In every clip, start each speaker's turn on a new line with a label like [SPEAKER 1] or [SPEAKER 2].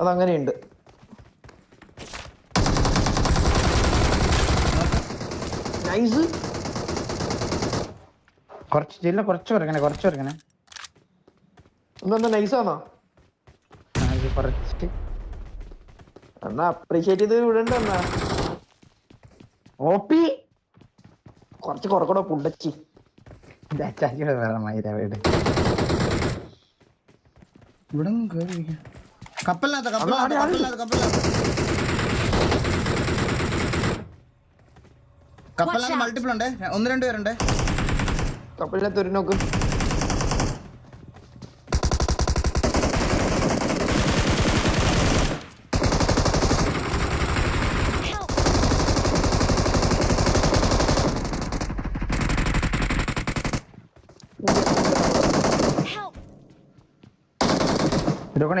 [SPEAKER 1] അതങ്ങനെയുണ്ട്. Nice.
[SPEAKER 2] കുറച്ച് ജില്ല കുറച്ച് കുറക്കണേ കുറച്ച് കുറക്കണേ
[SPEAKER 1] എന്താ നൈസാണോ
[SPEAKER 2] കുറച്ച്.
[SPEAKER 1] എന്നാ അപ്രീഷിയേറ്റ് ചെയ്ത് വിടണ്ട എന്നാ.
[SPEAKER 2] ഓപ്പി.
[SPEAKER 1] കുറച്ച് കുറക്കടോ പുണ്ടച്ചി?
[SPEAKER 3] ഇവിടെ കപ്പലിനകത്ത് കപ്പലിനകത്ത് കപ്പലിനകത്ത് കപ്പലിനകത്ത്. കപ്പലിനകത്ത് മൾട്ടിപ്പിൾ ഉണ്ട്. ഒന്ന് രണ്ട് പേരുണ്ട്.
[SPEAKER 1] കപ്പലിനകത്ത് ഒരു നോക്ക്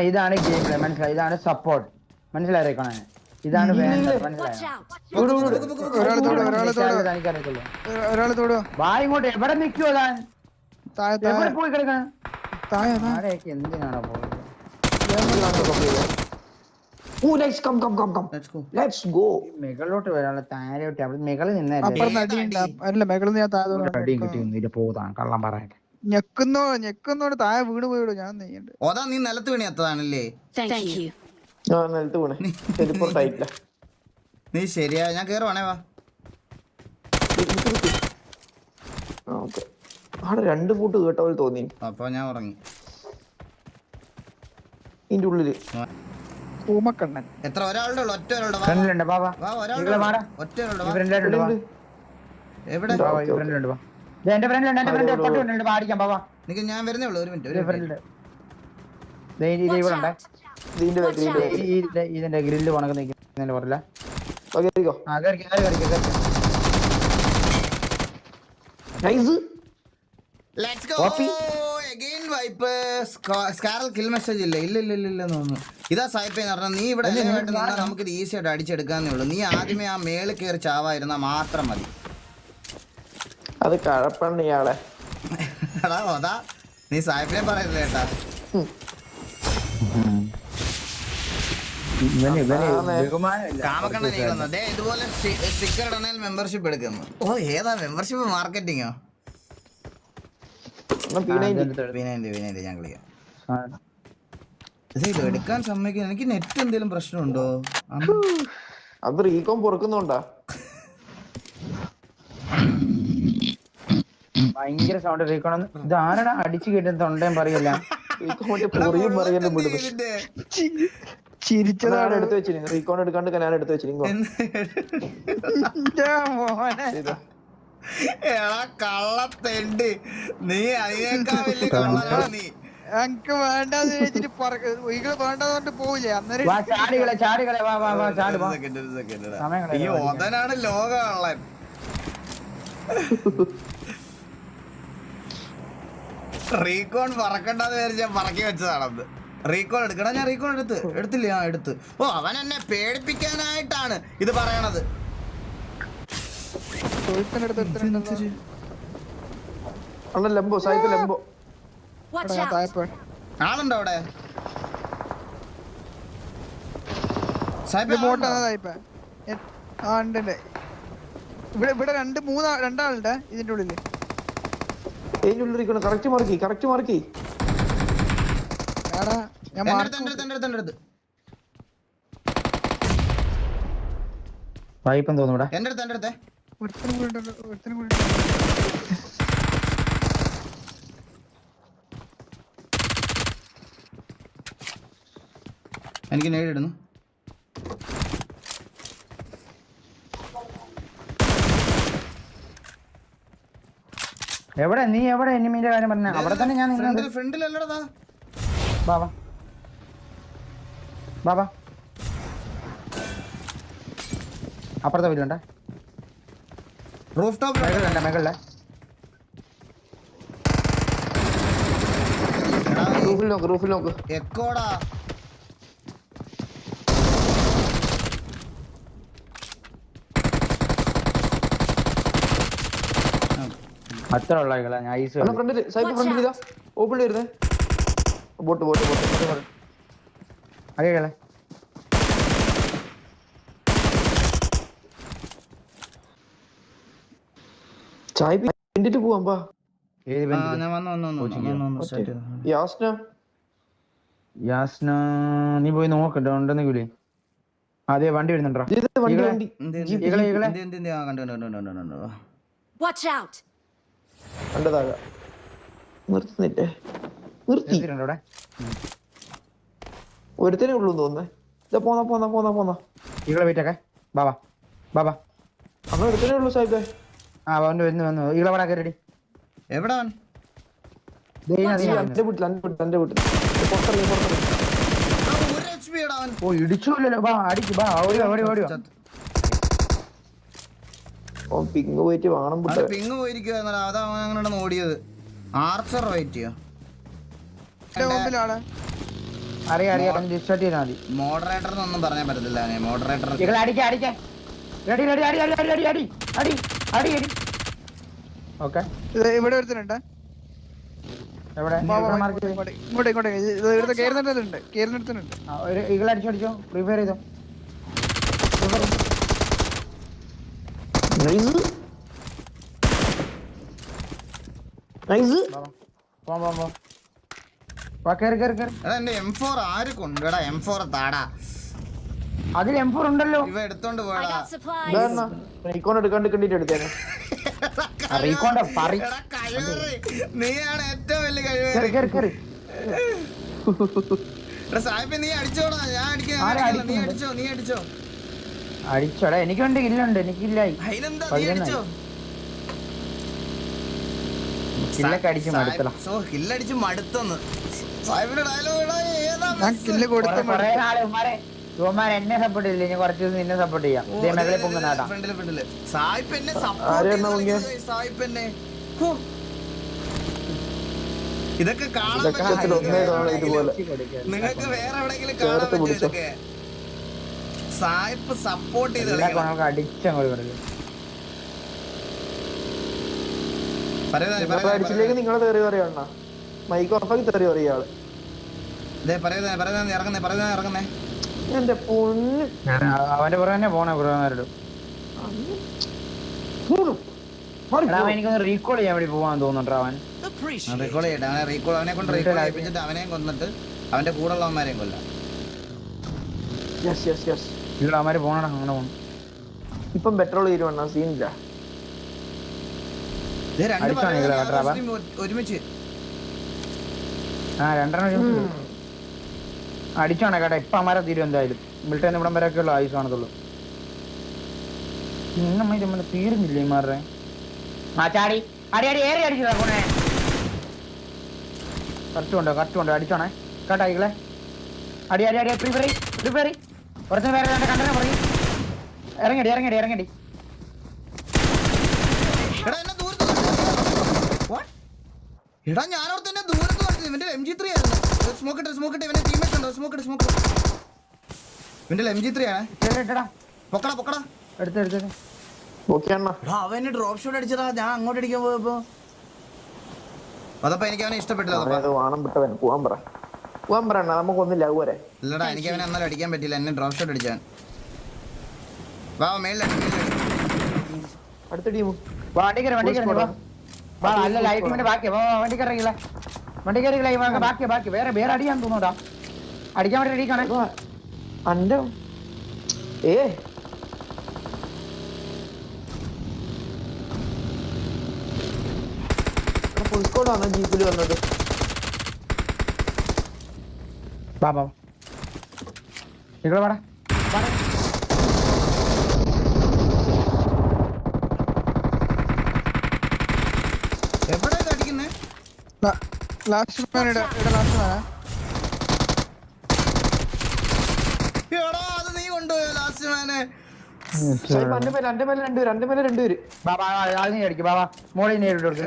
[SPEAKER 2] ഇതാണ് ഗെയിം പ്ലേ മനസ്സിലായി? ഇതാണ് സപ്പോർട്ട് മനസ്സിലായിക്കോണേ ഇതാണ് വേണ്ടത് മനസ്സിലായോ? വാ ഇങ്ങോട്ട് എവിടെ നിൽക്കുവോ താൻ? എവിടെ പോയി കിടക്കാൻ എന്തിനാണോ പോയത്?
[SPEAKER 1] ഓ nice come come come come
[SPEAKER 3] Let's go.
[SPEAKER 1] Let's go
[SPEAKER 2] മുകളിലോട്ട് വരാനുള്ള താരോട്ട് അവിടെ
[SPEAKER 4] അപ്പുറത്ത് അടിയുണ്ട് അല്ല ഞാൻ താഴെ
[SPEAKER 2] അടിയും കിട്ടി ഇത് പോതാ കള്ളം പറയാൻ
[SPEAKER 4] ഞെക്കുന്നോ ഞെക്കുന്നോട് താഴെ വീണ് പോയിടും ഞാൻ നെയ്യണ്ട്
[SPEAKER 3] ഓതാ നീ നിലത്ത് വീണിയത്തതാണല്ലേ.
[SPEAKER 1] ആ നിലത്ത് വീണേ.
[SPEAKER 3] നീ ശരിയാ ഞാൻ കേറുവാണേ വാ.
[SPEAKER 1] ആ ഓക്കെ. അവിടെ രണ്ട് ഫൂട്ട് കേട്ട പോലെ തോന്നി.
[SPEAKER 3] അപ്പൊ ഞാൻ ഉറങ്ങി.
[SPEAKER 1] ഇതിന്റെ ഉള്ളിൽ.
[SPEAKER 4] പൂമക്കണ്ണൻ.
[SPEAKER 3] എത്ര ഒരാളുടെ ഉള്ളു ഒറ്റ ഒരാളുടെ വാ.
[SPEAKER 2] ഫ്രണ്ടിലുണ്ട് ബാബാ
[SPEAKER 3] വാ. ഒരാളുടെ
[SPEAKER 2] നിങ്ങൾ
[SPEAKER 3] ഉള്ളു.
[SPEAKER 2] വാടാ.
[SPEAKER 3] ഒറ്റ ഒരാളുടെ വാ. എവിടെ
[SPEAKER 2] ഫ്രണ്ടിലുണ്ട് വാ. എന്റെ ഫ്രണ്ടിലുണ്ട് എന്റെ ഫ്രണ്ട് എപ്പോഴും ഉണ്ട് പാടിക്കാം ബാബാ
[SPEAKER 3] നിക്ക് ഞാൻ വരുന്നേ ഉള്ളൂ ഒരു മിനിറ്റ് ഒരു
[SPEAKER 2] ഫ്രണ്ട് ഇവിടെ ഉണ്ട്.
[SPEAKER 1] ഇതിന്റെ
[SPEAKER 2] ഗ്രില്ല് ഉണക്ക് നിൽക്കുന്നതിന്റെ പുറകില.
[SPEAKER 1] ആ, കേറിക്കോ
[SPEAKER 2] ആ കയറി കയറി. കയറി കയറി
[SPEAKER 3] let's go
[SPEAKER 2] Copy.
[SPEAKER 3] Again wipe സ്കാറൽ kill message ഇല്ല ഇല്ല ഇല്ല ഇല്ല ഇല്ല എന്ന് തോന്നുന്നു. ഇതാ സായിപ്പ് എന്ന് പറഞ്ഞാൽ നീ ഇവിടെ നമുക്ക് ഇത് ഈസി ആയിട്ട് അടിച്ചെടുക്കാന്നേ ഉള്ളൂ. നീ ആദ്യമേ ആ മേളിൽ കയറി ചാവായിരുന്നാ മാത്രം മതി.
[SPEAKER 1] അത് കഴപ്പണ്ണ ഇയാളെ
[SPEAKER 3] എടാ നീ സാഹിബിനെ പറയുന്നില്ല കേട്ടാ. കാമക്കണ്ണ ദേ ഇതുപോലെ സ്റ്റിക്കർ ഇടണേൽ മെമ്പർഷിപ്പ് എടുക്കുന്നു. ഓ ഏതാ മെമ്പർഷിപ്പ് മാർക്കറ്റിങ്ങോ ഞാൻ കളിക്കാം ഇത് എടുക്കാൻ സമ്മതിക്കുന്നു. എനിക്ക് നെറ്റ് എന്തെങ്കിലും പ്രശ്നമുണ്ടോ.
[SPEAKER 1] അത് റീകോം പൊറുക്കുന്നുണ്ടാ.
[SPEAKER 2] ഭയങ്കര സൗണ്ട് കേൾക്കണം ഇത് ആരടാ അടിച്ചു കിട്ടുന്ന തൊണ്ടയും പറയില്ല.
[SPEAKER 1] പൊറിയും
[SPEAKER 3] ഇതിന്റെ.
[SPEAKER 4] ചിരിച്ചതാണ്
[SPEAKER 1] എടുത്തു വെച്ചിരുന്നു റീകോൺ എടുക്കാണ്ട് ഞാൻ എടുത്ത് വെച്ചിരുന്നു.
[SPEAKER 3] എടാ കള്ളത്തെണ്ട്. നീ അതിനേക്കാൾ വലിയ കള്ളനാ നീ.
[SPEAKER 4] എനിക്ക് വേണ്ടെന്ന് വെച്ചിട്ട് ഒരിക്കലും പോവില്ലേ? അന്നേരം
[SPEAKER 2] വാ ചാടികളെ ചാടികളെ വാ വാ വാ ചാടി വാ
[SPEAKER 3] ഒരു second, ഒരു second, എടാ.
[SPEAKER 2] സമയം കളയാതെ
[SPEAKER 3] ഈ
[SPEAKER 2] കളിക്കാം.
[SPEAKER 3] ഓതനാണ് ലോക കള്ളൻ റീകോൺ പറക്കണ്ടെന്ന് വിചാരിച്ച പറക്കി വെച്ചതാണത്. റീകോൺ എടുക്കണം ഞാൻ റീകോൺ എടുത്ത്. എടുത്തില്ല ആ എടുത്ത്. ഓ അവൻ എന്നെ പേടിപ്പിക്കാനായിട്ടാണ് ഇത് പറയണത്. ആളുണ്ടോ അവിടെ?
[SPEAKER 4] ഇവിടെ ഇവിടെ രണ്ട് മൂന്ന് രണ്ടാളുണ്ട് ഇതിന്റെ
[SPEAKER 1] ഉള്ളിൽ. ഇരിക്കണം കറക്റ്റ് മാർക്കി കറക്റ്റ് മാർക്കി
[SPEAKER 2] തോന്നൂടാ
[SPEAKER 3] അടുത്ത് അടുത്ത്
[SPEAKER 4] ഒരുത്തനും കൂടി ഒരുത്തനും കൂടി.
[SPEAKER 3] എനിക്ക് നേരിടുന്നു.
[SPEAKER 2] എവിടെ? നീ എവിടെ? എനിമീന്റെ കാര്യം പറഞ്ഞ. അവിടെ തന്നെ ഞാൻ
[SPEAKER 3] ഫ്രണ്ടിൽ ഫ്രണ്ടിലല്ലടാ
[SPEAKER 2] ബാബാ ബാബാ അപ്പുറത്തെ വീട്ടിലുണ്ട
[SPEAKER 3] റൂഫ് ടോപ്പ്
[SPEAKER 2] മേകളിലുണ്ട് മേകളിലെ
[SPEAKER 1] റൂഫിൽ നോക്ക് റൂഫിൽ നോക്ക്
[SPEAKER 3] എക്കോടാ.
[SPEAKER 2] അത്ര ഉള്ള കള ഞാൻ ഐസ്
[SPEAKER 1] അല്ല ഫ്രണ്ടിൽ സൈക്കിൾ ഫ്രണ്ടിൽ ഇതാ. ഓപ്പൺ വരുന്നേ. ബോട്ട് ബോട്ട് ബോട്ട്
[SPEAKER 2] അതെ
[SPEAKER 1] ചായ പിന്നിട്ട് പോവാം പാ.
[SPEAKER 2] നീ പോയി നോക്കണ്ട ഉണ്ടെന്ന് അതെ വണ്ടി വരുന്നുണ്ടോ?
[SPEAKER 5] രണ്ട്
[SPEAKER 1] താഴെ. നിർത്തുന്നില്ലേ നിർത്തി. ഒരുത്തനെ ഉള്ളൂ തോന്നുന്നേ. ഇതാ പോന്നാ പോന്നാ പോന്നാ പോന്നാ.
[SPEAKER 2] ഇവിടെ വെയിറ്റൊക്കെ ബാബാ ബാബാ.
[SPEAKER 1] അന്ന് ഒരുത്തനെ ഉള്ളൂ സാഹിബേ
[SPEAKER 2] ആ അവൻ വരുന്നു വന്നു ഇവിടെ വടാ കയറി
[SPEAKER 3] എവിടെ അവൻ?
[SPEAKER 1] എന്റെ വീട്ടിൽ എന്റെ വീട്ടിൽ എന്റെ വീട്ടിൽ
[SPEAKER 3] പുറത്തറിയ പുറത്തറിയ
[SPEAKER 2] ഓ ഇടിച്ചല്ലോ ബാ അടിക്കും ബാ ഓടി ഓടി ഓടി
[SPEAKER 3] ചത്ത്.
[SPEAKER 1] പിങ് പോയിട്ട് വാണം
[SPEAKER 3] പിങ് പോയിരിക്കുവാ അതാ അവൻ അങ്ങനെ ഓടിയത് ആർച്ചർ വെയിറ്റ്
[SPEAKER 4] ചെയ്യോ മുമ്പിലാണ്
[SPEAKER 2] അറിയാം അറിയാം ഡിസ്റ്റാർട്ട് ചെയ്താൽ മതി.
[SPEAKER 3] മോഡറേറ്റർ എന്നൊന്നും പറയാൻ പറ്റത്തില്ല മോഡറേറ്റർ
[SPEAKER 2] ഈകളെ അടിക്ക അടിക്ക. അടി അടി അടി അടി അടി അടി അടി അടി അടി അടി. ഓക്കെ.
[SPEAKER 4] ഇവിടെ ഒരുത്തനുണ്ട്. ഇങ്ങോട്ട് ഇങ്ങോട്ട് കേറുന്നിടത്തുണ്ട് കേറുന്നിടത്തുണ്ട്
[SPEAKER 2] ഒരു ഈകളെ പ്രിഫയർ ചെയ്തോ.
[SPEAKER 1] നൈസ്. നൈസ്.
[SPEAKER 2] പോവാം പോവാം
[SPEAKER 3] പോവാം അതെന്റെ എം ഫോർ ആര് കൊണ്ടുടാ എം ഫോർ താടാ.
[SPEAKER 2] അതിൽ എം ഫോർ ഉണ്ടല്ലോ.
[SPEAKER 3] ഇവ എടുത്തോണ്ട്
[SPEAKER 1] പോടാ റീകോൺ എടുക്കാണ്ട് കണ്ടിട്ട് എടുത്തേനെ.
[SPEAKER 3] നീയാണ് ഏറ്റവും വലിയ കഴിവ് സാഹിബ് നീ അടിച്ചോടാ. ഞാൻ അടിക്കാൻ നീ അടിച്ചോ നീ അടിച്ചോ.
[SPEAKER 2] അടിച്ചോടാ എനിക്കുണ്ട് കില്ലുണ്ട്
[SPEAKER 3] എനിക്കില്ല.
[SPEAKER 2] കില്ലൊക്കെ അടിച്ച് മടുത്തല
[SPEAKER 3] കില്ലടിച്ച് മടുത്തെന്ന്.
[SPEAKER 2] ചുമ്മാർ എന്നെ സപ്പോർട്ട് ചെയ്യില്ല ഞാൻ കുറച്ച് ദിവസം നിന്നെ സപ്പോർട്ട് ചെയ്യാം.
[SPEAKER 3] മെല്ലെ പൊങ്ങുന്നാട്ടാ ഇതൊക്കെ കാണാൻ നിങ്ങൾക്ക് വേറെ എവിടെയെങ്കിലും കാണാൻ
[SPEAKER 1] പറ്റും
[SPEAKER 3] ഇതൊക്കെ? സായിപ്പ് സപ്പോർട്ട് ചെയ്ത്
[SPEAKER 1] പറഞ്ഞു മൈക്ക്
[SPEAKER 2] അവന്റെ പുറകെ തന്നെ പോണേ പുറകുന്നവരോട് എനിക്കൊന്ന് റീകോൾ ചെയ്യാൻ വേണ്ടി പോവാൻ തോന്നുന്നുണ്ടോ അവൻ?
[SPEAKER 3] റീകോൾ ചെയ്യട്ടെ. അവനെ റീകോൾ അവനെ കൊണ്ട് റീകോൾ ആയിപ്പിച്ചിട്ട് അവനെയും കൊന്നിട്ട് അവന്റെ കൂടെ ഉള്ളവന്മാരെയും കൊല്ലാം.
[SPEAKER 1] യെസ് യെസ് യെസ്
[SPEAKER 2] ഇവിടെ അവന്മാര് പോണടാ അങ്ങനെ പോണം.
[SPEAKER 1] ഇപ്പം പെട്രോൾ തീരുവണ്ണ സീനില്ല.
[SPEAKER 3] ഒരുമിച്ച്.
[SPEAKER 2] ആ രണ്ടെണ്ണം ഒരുമിച്ച് അടിച്ചാണ് കേട്ടോ ഇപ്പൊ അമാരെ തീരും എന്തായാലും. ബിൽട്ടേന്ന് ഇവിടം വരെ ഒക്കെ ഉള്ള ആയുസ് കാണത്തുള്ളൂ. ഇന്നമ്മ ഇത് നമ്മൾ തീരുന്നില്ലേ ഇമാരുടെ ആ ചാടി. അടി അടി ഏറി അടിച്ചു പോണേ കറക്റ്റ് ഉണ്ടോ കറക്റ്റ് ഉണ്ടോ അടിച്ചോണേ കേട്ടോ ഇകളെ. അടി അടി അടി പ്രിപ്പറി പ്രിപ്പറി കുറച്ച് പേരെ കണ്ടനെ പറയും ഇറങ്ങടി ഇറങ്ങടി ഇറങ്ങടി
[SPEAKER 3] എടാ ഞാനോർത്ത് എന്നെ ദൂരത്ത് നിർത്തി ഇവന്റെ എം ജി ത്രീ ആയിരുന്നു. സ്മോക്ക് ഇട്ട് സ്മോക്ക് ഇട്ട്. ഇവന്റെ ടീമേറ്റ് ഉണ്ടോ. സ്മോക്ക് ഇട്ട് സ്മോക്ക് ഇവന്റെ എം ജി ത്രീ ആണ്. പൊക്കട പൊക്കടാ.
[SPEAKER 2] എടുത്ത് എടുത്ത്
[SPEAKER 1] ഓക്കെ അണ്ണ.
[SPEAKER 3] എടാ അവന് ഡ്രോപ്പ് ഷോട്ട് അടിച്ചടാ ഞാൻ അങ്ങോട്ട് അടിക്കാൻ പോയപ്പോ. അതപ്പോ എനിക്ക് അവനെ ഇഷ്ടപ്പെട്ടില്ല
[SPEAKER 1] പോവാൻ പറ. പോവാൻ പറ അണ്ണാ നമുക്കൊന്നില്ല അതുപോലെ
[SPEAKER 3] ഇല്ലടാ എനിക്ക് അവനെ എന്നാലും അടിക്കാൻ പറ്റില്ല എന്നെ ഡ്രോപ്പ് ഷോട്ട് അടിച്ചാൻ വാ മേളിലടി
[SPEAKER 1] അടുത്ത ടീം
[SPEAKER 2] വണ്ടി കയറി വണ്ടി കയറി വാ. വാ അല്ല ലൈറ്റിങ്ങിന്റെ ബാക്കി വാ വാ, വണ്ടി കയറിയില്ല വണ്ടി കയറിയില്ല ഈ വാ, ബാക്കി ബാക്കി. വേറെ വേറെ അടിയാൻ തോന്നൂടാ അടിക്കാൻ വേണ്ടി അടിക്കാണേ
[SPEAKER 1] അന്റെ ഏ. ഫുൾ സ്കോഡാണ് ജീപ്പിൽ വന്നത്?
[SPEAKER 2] വാ വാ. ഇവിടെ വാടാ.
[SPEAKER 3] എവിടെ അടിക്കുന്നേ?
[SPEAKER 4] ലാസ്റ്റ് മാൻ ഇവിടെ ഇവിടെ ലാസ്റ്റ് മാനാ
[SPEAKER 2] മോളിനെ
[SPEAKER 3] ഇട്ടു
[SPEAKER 2] കൊടുക്കും.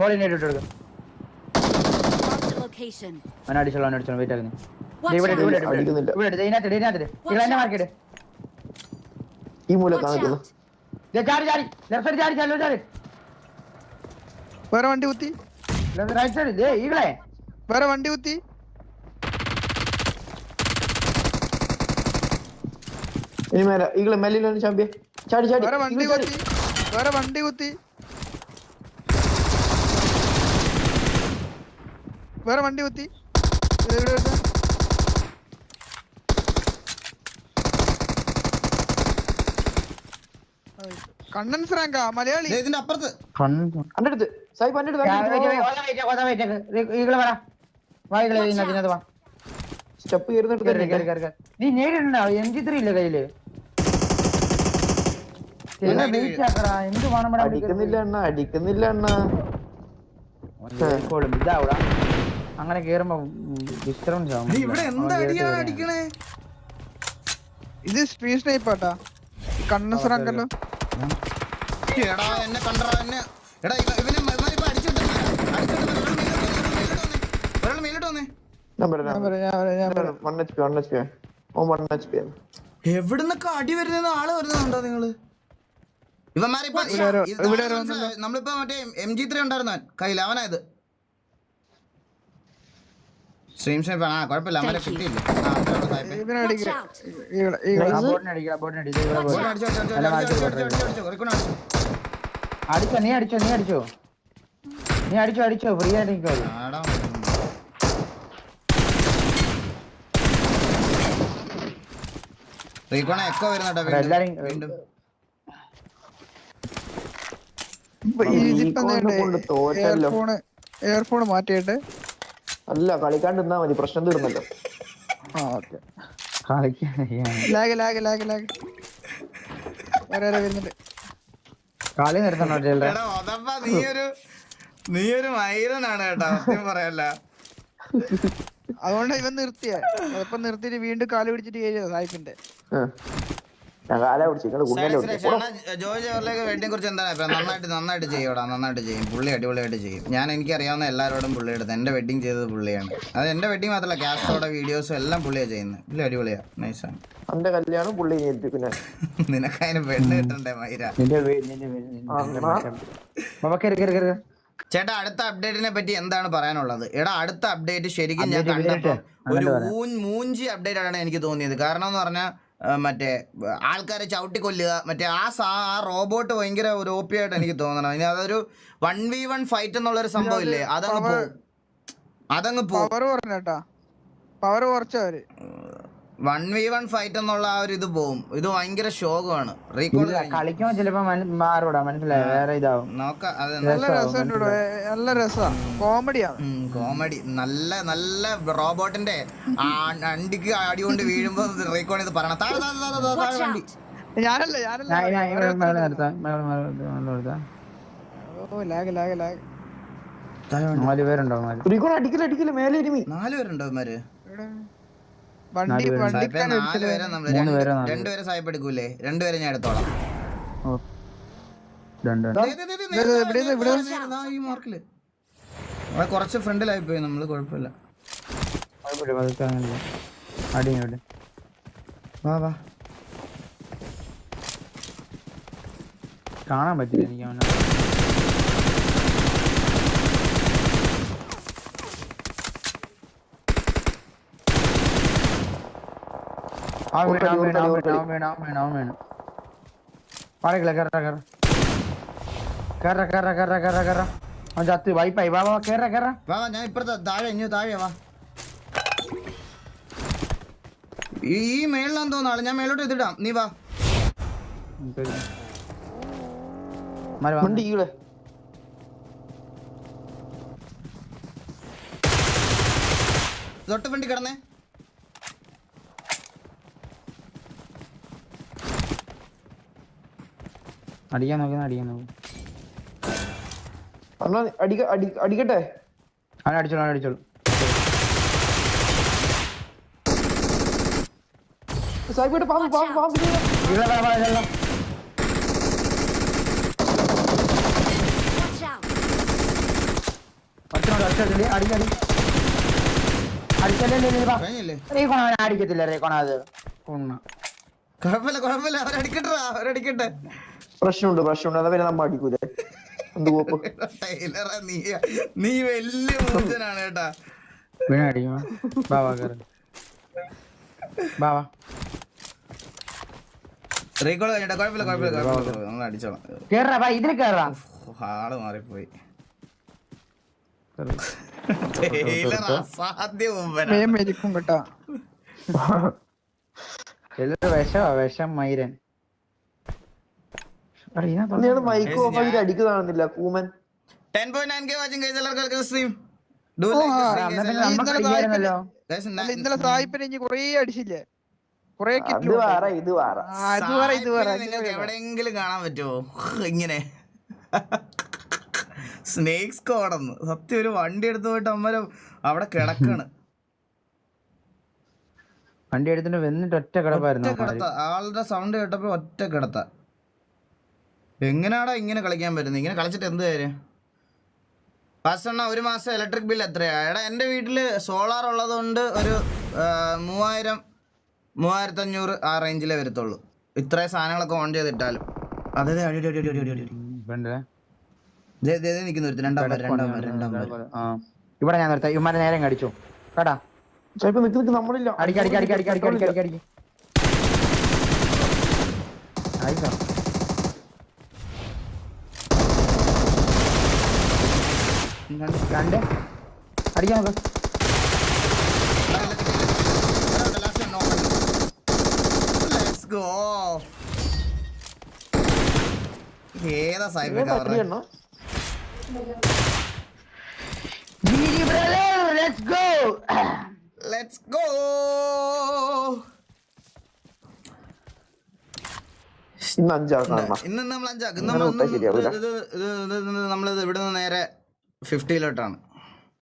[SPEAKER 2] മോളിനെ ഇട്ടു കൊടുക്കും.
[SPEAKER 5] Location.
[SPEAKER 2] അവൻ അടിച്ചോളൂ അവൻ അടിച്ചോളൂ വെയിറ്റ് ആക്കുന്നു. ഇവിടെ! ഇവിടെ ഇവിടെ. ഇവിടെ ഇതിനകത്ത് ഇതിനകത്ത് ഇവിടെ എന്നെ മാർക്കിട്ട്
[SPEAKER 1] ഈ മൂല കാണിക്കുന്നു!
[SPEAKER 2] ചാടി ചാടി. ലെഫ്റ്റ് സൈഡ് ചാടി ചാടി ചാടി
[SPEAKER 4] വേറെ വണ്ടി കുത്തി.
[SPEAKER 2] റൈറ്റ് സൈഡ് ദേ ഈകളെ
[SPEAKER 4] വേറെ വണ്ടി കുത്തി.
[SPEAKER 1] ഇനി മേലെ ഈകളെ മേലിലാണ് ചാമ്പ്യൻ. ചാടി ചാടി.
[SPEAKER 4] വേറെ വണ്ടി. കുത്തി. വേറെ വണ്ടി കുത്തി. വേറെ വണ്ടി കുത്തി. കണ്ണൻസ് റാങ്കാ. കണ്ണൻ മലയാളി.
[SPEAKER 3] ഇതിന്റെ അപ്പുറത്ത്.
[SPEAKER 2] വാ
[SPEAKER 1] സ്റ്റെപ്പ് കയറുന്നിട്ട്
[SPEAKER 2] നീ നേരിടണ്ട എം ജി ത്രീ ഇല്ല കയ്യിൽ?
[SPEAKER 1] അടിക്കുന്നില്ല അണ്ണ അടിക്കുന്നില്ല അണ്ണ.
[SPEAKER 2] ഇതാവൂടാ അങ്ങനെ കേറുമ്പോ ഡിസ്റ്റർബൻസ് ആവും.
[SPEAKER 3] ഇവിടെ എന്താ അടിയാണ് അടിക്കണേ?
[SPEAKER 4] ഇത് സ്പീഡ് സ്നൈപ്പാട്ടാ കണ്ണൻ ശ്രാങ്കല്ലോ
[SPEAKER 3] എടാ എന്നെ കണ്ടടാ എന്നെ. എടാ ഇവ- ഇവനെ ഇവനിപ്പോ അടിച്ചിട്ട് ഒരാൾ മേലോട്ട് വന്നേ
[SPEAKER 1] ഞാൻ പറയാം
[SPEAKER 4] ഞാൻ പറയാം ഞാൻ പറയാം ഞാൻ പറയാം
[SPEAKER 1] one H P one H P oh one H P
[SPEAKER 3] എവിടുന്നൊക്കെ അടി വരുന്ന ആൾ വരുന്നുണ്ടോ നിങ്ങൾ? ഇവന്മാരിപ്പോ? നമ്മളിപ്പോ മറ്റേ എം ജി ത്രീ ഉണ്ടായിരുന്നവൻ കയ്യിൽ അവനായത് സ്ട്രീം സ്നൈപ്പ് ആ കുഴപ്പമില്ല
[SPEAKER 5] അമ്മ.
[SPEAKER 3] കിട്ടിയില്ല? ആ, അടിച്ചോ,
[SPEAKER 2] നീ അടിച്ചോ നീ അടിച്ചോ. നീ അടിച്ചോ അടിച്ചോ ഫ്രീ ആയിട്ട് നിൽക്കോ.
[SPEAKER 3] എക്കോ വരുന്നുണ്ടോ
[SPEAKER 2] എല്ലാരും-
[SPEAKER 3] വീണ്ടും.
[SPEAKER 4] എയർഫോൺ മാറ്റിയിട്ട്
[SPEAKER 1] അല്ല കളിക്കാണ്ട് നിന്നാ മതി. പ്രശ്നം തീർന്നല്ലോ.
[SPEAKER 2] കളി നിർത്തണോ
[SPEAKER 3] നീ ഒരു നീ ഒരു മൈരനാണ് കേട്ടോ സത്യം പറയല്ല.
[SPEAKER 4] അതുകൊണ്ട് ഇവൻ നിർത്തിയ. അതപ്പം നിർത്തിട്ട് വീണ്ടും കാൽ പിടിച്ചിട്ട് കയറിയത് സായിപ്പിന്റെ?
[SPEAKER 1] ആ. ഞാൻ കാല പിടിച്ചു? നിങ്ങൾ കുഞ്ഞല്ലേ പിടിച്ചു?
[SPEAKER 3] ജോയ് ജോർലേക്ക് കുറിച്ച് എന്താണ് അഭിപ്രായം? നന്നായിട്ട് നന്നായിട്ട് ചെയ്യോടാ നന്നായിട്ട് ചെയ്യും. പുള്ളി അടിപൊളിയായിട്ട് ചെയ്യും. ഞാൻ എനിക്ക് അറിയാവുന്ന എല്ലാവരോടും പുള്ളി എടുത്ത് എന്റെ വെഡിങ് ചെയ്തത് പുള്ളിയാണ്. അത് എന്റെ വെഡിങ് മാത്രമല്ല ക്യാസ്റ്റോടെ വീഡിയോസും എല്ലാം പുള്ളിയാ ചെയ്യുന്നത്. പുള്ളി അടിപൊളിയാ നൈസാണ്
[SPEAKER 1] എന്റെ കല്യാണം പുള്ളി ഏൽപ്പിക്കുന്ന
[SPEAKER 3] നിനക്ക് അതിന് പെണ്ണ് കിട്ടണ്ടേ മൈര? ചേട്ടാ അടുത്ത അപ്ഡേറ്റിനെ പറ്റി എന്താണ് പറയാനുള്ളത്? എടാ അടുത്ത അപ്ഡേറ്റ് ശരിക്കും ഞാൻ കണ്ടപ്പോ ഒരു മൂഞ്ചി അപ്ഡേറ്റ് ആണ് എനിക്ക് തോന്നിയത്. കാരണം എന്ന് പറഞ്ഞാൽ മറ്റേ ആൾക്കാരെ ചവിട്ടി കൊല്ലുക. മറ്റേ ആ സാ ആ റോബോട്ട് ഭയങ്കര ഒരു ഓപ്പി ആയിട്ട് എനിക്ക് തോന്നണം. ഇനി അതൊരു വൺ വി വൺ ഫൈറ്റ് എന്നുള്ളൊരു സംഭവം ഇല്ലേ അതങ്ങ് അതങ്ങ്
[SPEAKER 4] പവർ കുറഞ്ഞേട്ടാ പവർ കുറച്ചവര്.
[SPEAKER 3] വൺ വി വൺ ഫൈറ്റ് എന്നുള്ള ആ ഒരു ഇത് പോവും. ഇത് ഭയങ്കര ശോകമാണ്.
[SPEAKER 2] കളിക്കുമ്പോ ചിലപ്പോ മാറൂടാ മനസ്സിലായോ? വേറെ ഇതാവും.
[SPEAKER 3] നോക്കാം. അതെ
[SPEAKER 4] നല്ല രസമുണ്ട് നല്ല രസമാണ്. കോമഡിയാണ്
[SPEAKER 3] കോമഡി. നല്ല നല്ല റോബോട്ടിന്റെ അണ്ടിക്ക് അടി കൊണ്ട് വീഴുമ്പോ റീകോൺ ഇത് പറയണം. താഴെ താഴെ താഴെ വണ്ടി!
[SPEAKER 4] ഞാനല്ല ഞാനല്ല ഓ ലാഗ് ലാഗ് ലാഗ്
[SPEAKER 2] നാല് പേരുണ്ടോ നാല്?
[SPEAKER 1] പേരുണ്ടോ
[SPEAKER 3] നാല് പേരുണ്ടോ
[SPEAKER 4] വണ്ടി
[SPEAKER 3] രണ്ടുപേരെ സായിപ്പ് എടുക്കൂലേ രണ്ടുപേരെ ഞാൻ എടുത്തോളാം. കുറച്ച് ഫ്രണ്ടിലായി പോയി നമ്മൾ കുഴപ്പമില്ല.
[SPEAKER 2] കുഴപ്പമില്ല പതുക്കെ അങ്ങനെ അടി ഇങ്ങോട്ട്.
[SPEAKER 3] വാ വാ.
[SPEAKER 2] കാണാൻ പറ്റില്ല എനിക്ക് അവനെ. അവൻ ചത്ത്. വൈപ്പായി വാ വാ കേറ കേറ
[SPEAKER 3] വാ വാ ഞാൻ ഇപ്പുറത്തെ താഴെ ഇനി താഴെ വാ. ഈ മേളിലാന്ന് ഞാൻ മേലോട്ട് എത്തിടാം. നീ വാ.
[SPEAKER 2] മാറി
[SPEAKER 1] വണ്ടി ഈകളെ
[SPEAKER 3] തൊട്ട് വണ്ടി കിടന്നേ.
[SPEAKER 2] അടിക്കാൻ നോക്കുന്ന അടിക്കാൻ നോക്കും.
[SPEAKER 1] അണ്ണാ അടിക്ക അടി അടിക്കട്ടെ?
[SPEAKER 2] അവനെ അടിച്ചോളൂ അടിച്ചോളൂ.
[SPEAKER 1] സായിപ്പോയിട്ട് പാമ്പ് പാമ്പ് പാമ്പ്.
[SPEAKER 2] അടിക്കത്തില്ല റീകോൺ അത്.
[SPEAKER 3] കുഴപ്പമില്ല കുഴപ്പമില്ല അവരടിക്കട്ടെ അവരടിക്കട്ടെ.
[SPEAKER 1] പ്രശ്നമുണ്ട് പ്രശ്നമുണ്ട്. അതാ പിന്നെ നമ്മ അടിക്കൂലേ?
[SPEAKER 3] നീ നീ വലിയ മൂർജനാണ് കേട്ടാ.
[SPEAKER 2] വീണ അടിക്കുമോ വാ വാ കയറി വാ വാ.
[SPEAKER 3] റീകോൾ കഴിഞ്ഞിട്ട് കുഴപ്പമില്ല കുഴപ്പമില്ല കുഴപ്പമില്ല. നമ്മൾ അടിച്ചോളാം.
[SPEAKER 2] കേറാ ബാ ഇതിൽ കേറാ.
[SPEAKER 3] ഉഫ്, ആൾ മാറിപ്പോയി. ടൈലർ അസാധ്യ മുമ്പനാ.
[SPEAKER 4] വേഗം മരിക്കും കേട്ടാ.
[SPEAKER 2] ചിലര് വിഷമാ വിഷം മൈരൻ.
[SPEAKER 1] മൈക്ക് ഇത്
[SPEAKER 4] ഇത്
[SPEAKER 3] ഇത് എവിടെയെങ്കിലും കാണാൻ പറ്റുമോ? ഇങ്ങനെ. സ്നേക്സ് കോടന്ന്. സത്യം ഒരു വണ്ടി എടുത്തു പോയിട്ട് അമ്മ അവിടെ കിടക്കാണ്.
[SPEAKER 2] വണ്ടി എടുത്തിട്ട് വന്നിട്ട് ഒറ്റ കിടപ്പായിരുന്നു
[SPEAKER 3] ആളുടെ സൗണ്ട് കേട്ടപ്പോ ഒറ്റ കിടത്ത. എങ്ങനെയാടാ ഇങ്ങനെ കളിക്കാൻ പറ്റുന്നത്? ഇങ്ങനെ കളിച്ചിട്ട് എന്ത് കാര്യം? ഫസ്റ്റ് ഒരു മാസം ഇലക്ട്രിക് ബിൽ എത്രയാ? എടാ എന്റെ വീട്ടിൽ സോളാർ ഉള്ളതുകൊണ്ട് ഒരു മൂവായിരം മൂവായിരത്തി അഞ്ഞൂറ് ആ റേഞ്ചിലേ വരത്തുള്ളൂ. ഇത്രയും സാധനങ്ങളൊക്കെ ഓൺ ചെയ്തിട്ടാലും. അതെ അതെ അടി അടി അടി അടി അടി അടി
[SPEAKER 2] വേണ്ടേ
[SPEAKER 3] ദേ, ദേ, ദേ നിൽക്കുന്നു ഒരുത്തൻ. രണ്ടാം പേര് രണ്ടാം പേര് രണ്ടാം
[SPEAKER 2] ആ. ഇവിടെ ഞാൻ നിർത്താം. ഇവന്മാരെ നേരം കടിച്ചു കേട്ടാ?
[SPEAKER 1] ചിലപ്പോ നിക്ക് നിക്ക് നമ്മളില്ല.
[SPEAKER 2] അടിക്ക രണ്ട്
[SPEAKER 3] അടിക്കാം നമുക്ക് ഏതാ cyber cover
[SPEAKER 2] Let's go!
[SPEAKER 3] Let's go!
[SPEAKER 1] ഇന്ന് അഞ്ചാക്കാം
[SPEAKER 3] ഇന്ന് നമ്മൾ അഞ്ചാക്കും. നമ്മളിത് ഇവിടെ നിന്ന് നേരെ ഫിഫ്റ്റിയിലോട്ടാണ്.